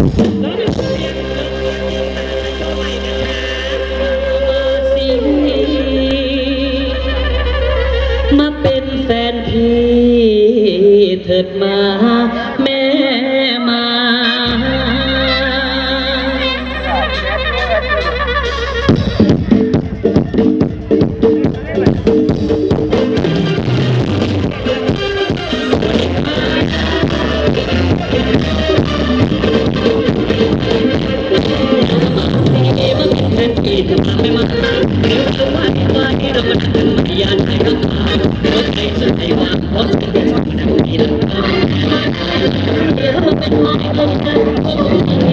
มาเป็นแฟนพี่เถิดมา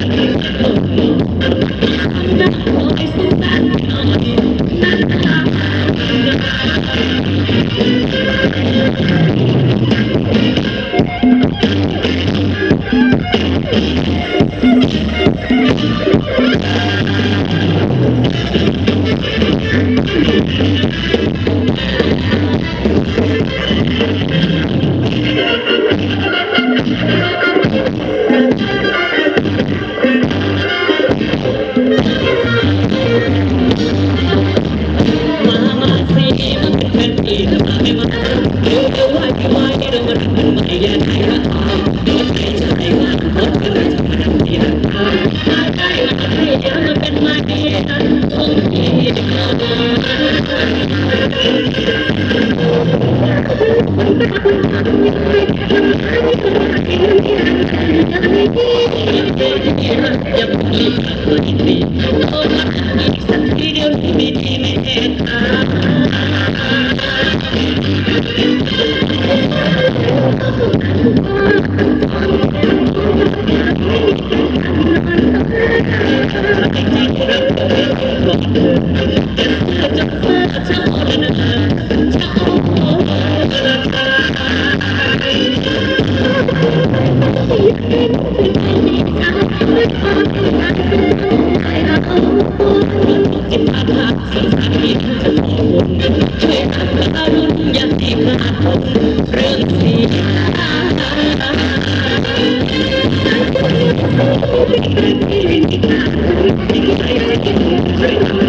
Thank you. ยังมีคนดีคนรัก Thank you. Thank you.